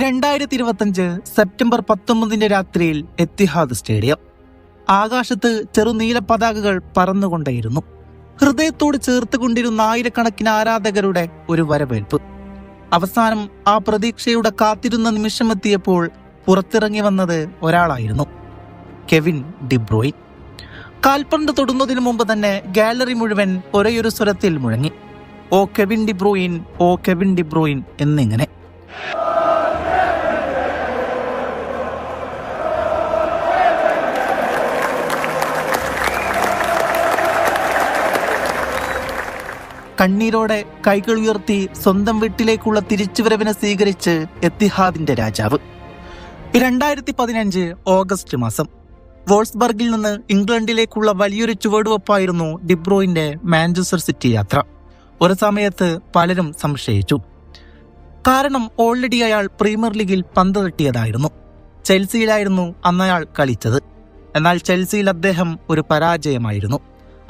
രണ്ടായിരത്തി ഇരുപത്തഞ്ച് സെപ്റ്റംബർ പത്തൊമ്പതിന്റെ രാത്രിയിൽ എത്തിഹാദ് സ്റ്റേഡിയം. ആകാശത്ത് ചെറുനീല പതാകകൾ പറന്നുകൊണ്ടേയിരുന്നു. ഹൃദയത്തോട് ചേർത്ത് കൊണ്ടിരുന്ന ആയിരക്കണക്കിന് ആരാധകരുടെ ഒരു വരവേൽപ്പ്. അവസാനം ആ പ്രതീക്ഷയുടെ കാത്തിരുന്ന നിമിഷമെത്തിയപ്പോൾ പുറത്തിറങ്ങി വന്നത് ഒരാളായിരുന്നു. കെവിൻ ഡിബ്രോയിൻ കാൽപ്പണ്ട് തൊടുന്നതിനു മുമ്പ് തന്നെ ഗാലറി മുഴുവൻ ഒരേയൊരു സ്വരത്തിൽ മുഴങ്ങി. ഓ കെവിൻ ഡിബ്രോയിൻ ഓ കെവിൻ ഡിബ്രോയിൻ എന്നിങ്ങനെ. കണ്ണീരോടെ കൈകൾ ഉയർത്തി സ്വന്തം വീട്ടിലേക്കുള്ള തിരിച്ചുവരവിനെ സ്വീകരിച്ച് എത്തിഹാദിന്റെ രാജാവ്. രണ്ടായിരത്തി പതിനഞ്ച് ഓഗസ്റ്റ് മാസം. വോൾസ്ബർഗിൽ നിന്ന് ഇംഗ്ലണ്ടിലേക്കുള്ള വലിയൊരു ചുവടുവെപ്പായിരുന്നു ഡിബ്രോയിന്റെ മാഞ്ചസ്റ്റർ സിറ്റി യാത്ര. ഒരു സമയത്ത് പലരും സംശയിച്ചു. കാരണം ഓൾറെഡി അയാൾ പ്രീമിയർ ലീഗിൽ പന്ത് തട്ടിയതായിരുന്നു. ചെൽസിയിലായിരുന്നു അന്നയാൾ കളിച്ചത്. എന്നാൽ ചെൽസിയിൽ അദ്ദേഹം ഒരു പരാജയമായിരുന്നു.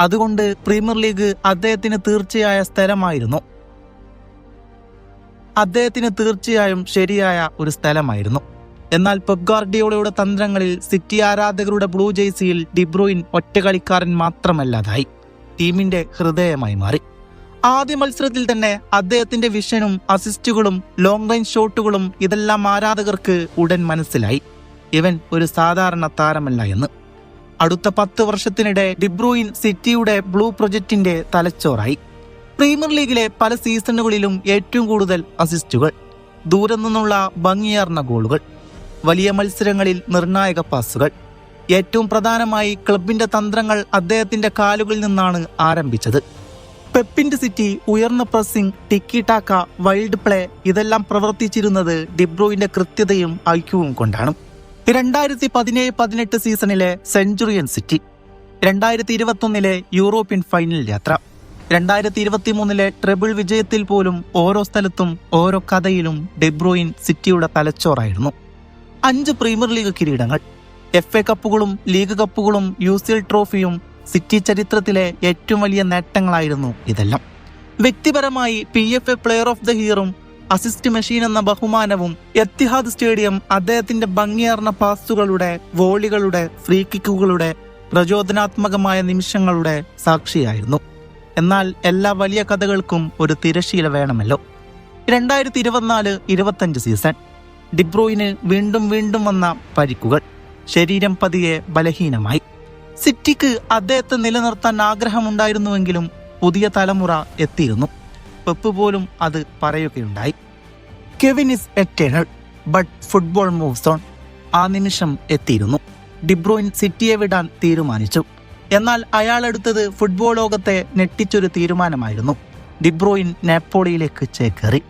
അതുകൊണ്ട് പ്രീമിയർ ലീഗ് അദ്ദേഹത്തിന് തീർച്ചയായ സ്ഥലമായിരുന്നു. അദ്ദേഹത്തിന് തീർച്ചയായും ശരിയായ ഒരു സ്ഥലമായിരുന്നു. എന്നാൽ പെപ് ഗാർഡിയോളയുടെ തന്ത്രങ്ങളിൽ സിറ്റി ആരാധകരുടെ ബ്ലൂ ജേഴ്സിയിൽ ഡിബ്രോയിൻ ഒറ്റ കളിക്കാരൻ മാത്രമല്ലാതായി. ടീമിന്റെ ഹൃദയമായി മാറി. ആദ്യ മത്സരത്തിൽ തന്നെ അദ്ദേഹത്തിന്റെ വിഷനും അസിസ്റ്റുകളും ലോങ് റേഞ്ച് ഷോട്ടുകളും ഇതെല്ലാം ആരാധകർക്ക് ഉടൻ മനസ്സിലായി. ഇവൻ ഒരു സാധാരണ താരമല്ല എന്ന്. അടുത്ത പത്ത് വർഷത്തിനിടെ ഡിബ്രൂയിൻ സിറ്റിയുടെ ബ്ലൂ പ്രൊജക്ടിന്റെ തലച്ചോറായി. പ്രീമിയർ ലീഗിലെ പല സീസണുകളിലും ഏറ്റവും കൂടുതൽ അസിസ്റ്റുകൾ ദൂരെ നിന്നുള്ള ഭംഗിയാർന്ന ഗോളുകൾ വലിയ മത്സരങ്ങളിൽ നിർണായക പാസുകൾ. ഏറ്റവും പ്രധാനമായി ക്ലബിന്റെ തന്ത്രങ്ങൾ അദ്ദേഹത്തിന്റെ കാലുകളിൽ നിന്നാണ് ആരംഭിച്ചത്. പെപ്പിന്റെ സിറ്റി ഉയർന്ന pressing tiki taka wild play ഇതെല്ലാം പ്രവർത്തിച്ചിരുന്നത് ഡിബ്രോയിന്റെ കൃത്യതയും ഐക്യവും കൊണ്ടാണ്. രണ്ടായിരത്തി പതിനേഴ് പതിനെട്ട് സീസണിലെ സെഞ്ചുറിയൻ സിറ്റി. രണ്ടായിരത്തി ഇരുപത്തൊന്നിലെ യൂറോപ്യൻ ഫൈനൽ യാത്ര. രണ്ടായിരത്തി ഇരുപത്തി മൂന്നിലെ ട്രിബിൾ വിജയത്തിൽ പോലും ഓരോ സ്ഥലത്തും ഓരോ കഥയിലും ഡെബ്രോയിൻ സിറ്റിയുടെ തലച്ചോറായിരുന്നു. അഞ്ച് പ്രീമിയർ ലീഗ് കിരീടങ്ങൾ. എഫ് എ കപ്പുകളും ലീഗ് കപ്പുകളും യു സി എൽ ട്രോഫിയും സിറ്റി ചരിത്രത്തിലെ ഏറ്റവും വലിയ നേട്ടങ്ങളായിരുന്നു ഇതെല്ലാം. വ്യക്തിപരമായി P F A player of the ഇയറും assist machine എന്ന ബഹുമാനവും എത്തിഹാദ് സ്റ്റേഡിയം അദ്ദേഹത്തിന്റെ ഭംഗിയാർന്ന പാസുകളുടെ വോളികളുടെ ഫ്രീ കിക്കുകളുടെ പ്രചോദനാത്മകമായ നിമിഷങ്ങളുടെ സാക്ഷിയായിരുന്നു. എന്നാൽ എല്ലാ വലിയ കഥകൾക്കും ഒരു തിരശീല വേണമല്ലോ. രണ്ടായിരത്തി ഇരുപത്തിനാല് ഇരുപത്തഞ്ച് സീസൺ ഡിബ്രോയിന് വീണ്ടും വീണ്ടും വന്ന പരിക്കുകൾ. ശരീരം പതിയെ ബലഹീനമായി. സിറ്റിക്ക് അദ്ദേഹത്തെ നിലനിർത്താൻ ആഗ്രഹമുണ്ടായിരുന്നുവെങ്കിലും പുതിയ തലമുറ എത്തിയിരുന്നു. പെപ്പ് പോലും അത് പറയുകയുണ്ടായി. Kevin is eternal but football moves on ആ നിമിഷം എത്തിയിരുന്നു. ഡിബ്രോയിൻ സിറ്റിയെ വിടാൻ തീരുമാനിച്ചു. എന്നാൽ അയാൾ എടുത്തത് ഫുട്ബോൾ ലോകത്തെ ഞെട്ടിച്ചൊരു തീരുമാനമായിരുന്നു. ഡിബ്രോയിൻ നാപ്പോളിയിലേക്ക് ചേക്കേറി.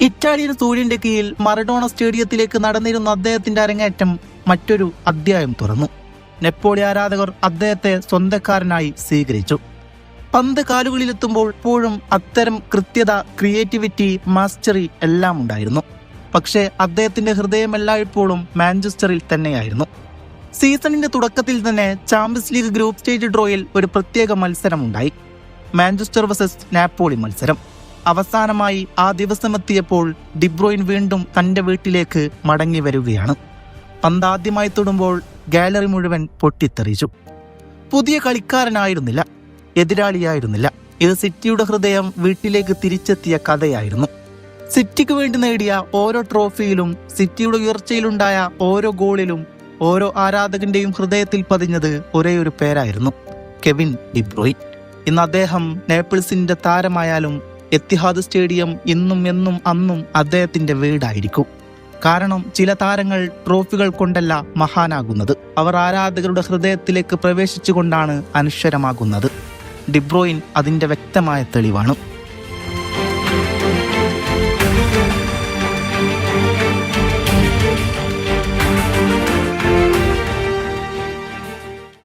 ഇറ്റാലിയൻ സൂര്യന്റെ കീഴിൽ മറഡോണ സ്റ്റേഡിയത്തിലേക്ക് നടന്നിരുന്ന അദ്ദേഹത്തിന്റെ അരങ്ങേറ്റം മറ്റൊരു അധ്യായം തുറന്നു. നെപ്പോളി ആരാധകർ അദ്ദേഹത്തെ സ്വന്തക്കാരനായി സ്വീകരിച്ചു. പന്ത് കാലുകളിലെത്തുമ്പോൾ ഇപ്പോഴും അത്തരം കൃത്യത ക്രിയേറ്റിവിറ്റി മാസ്റ്ററി എല്ലാം ഉണ്ടായിരുന്നു. പക്ഷേ അദ്ദേഹത്തിന്റെ ഹൃദയം എല്ലായ്പ്പോഴും മാഞ്ചസ്റ്ററിൽ തന്നെയായിരുന്നു. സീസണിന്റെ തുടക്കത്തിൽ തന്നെ ചാമ്പ്യൻസ് ലീഗ് ഗ്രൂപ്പ് സ്റ്റേജ് ഡ്രോയിൽ ഒരു പ്രത്യേക മത്സരമുണ്ടായി. മാഞ്ചസ്റ്റർ വേഴ്സസ് നാപ്പോളി മത്സരം. അവസാനമായി ആ ദിവസമെത്തിയപ്പോൾ ഡിബ്രോയിൻ വീണ്ടും തന്റെ വീട്ടിലേക്ക് മടങ്ങി വരികയാണ്. പന്ത് ആദ്യമായി തൊടുമ്പോൾ ഗാലറി മുഴുവൻ പൊട്ടിത്തെറിച്ചു. പുതിയ കളിക്കാരനായിരുന്നില്ല. എതിരാളിയായിരുന്നില്ല. ഇത് സിറ്റിയുടെ ഹൃദയം വീട്ടിലേക്ക് തിരിച്ചെത്തിയ കഥയായിരുന്നു. സിറ്റിക്ക് വേണ്ടി നേടിയ ഓരോ ട്രോഫിയിലും സിറ്റിയുടെ ഉയർച്ചയിലുണ്ടായ ഓരോ ഗോളിലും ഓരോ ആരാധകന്റെയും ഹൃദയത്തിൽ പതിഞ്ഞത് ഒരേ ഒരു പേരായിരുന്നു കെവിൻ ഡിബ്രോയ് ഇന്ന് അദ്ദേഹം നേപ്പിൾസിന്റെ താരമായാലും എത്തിഹാദ് സ്റ്റേഡിയം ഇന്നും എന്നും അന്നും അദ്ദേഹത്തിന്റെ വീടായിരിക്കും. കാരണം ചില താരങ്ങൾ ട്രോഫികൾ കൊണ്ടല്ല മഹാനാകുന്നത്. അവർ ആരാധകരുടെ ഹൃദയത്തിലേക്ക് പ്രവേശിച്ചുകൊണ്ടാണ് അനശ്വരമാകുന്നത്. ഡിബ്രോയിൻ അതിന്റെ വ്യക്തമായ തെളിവാണ്.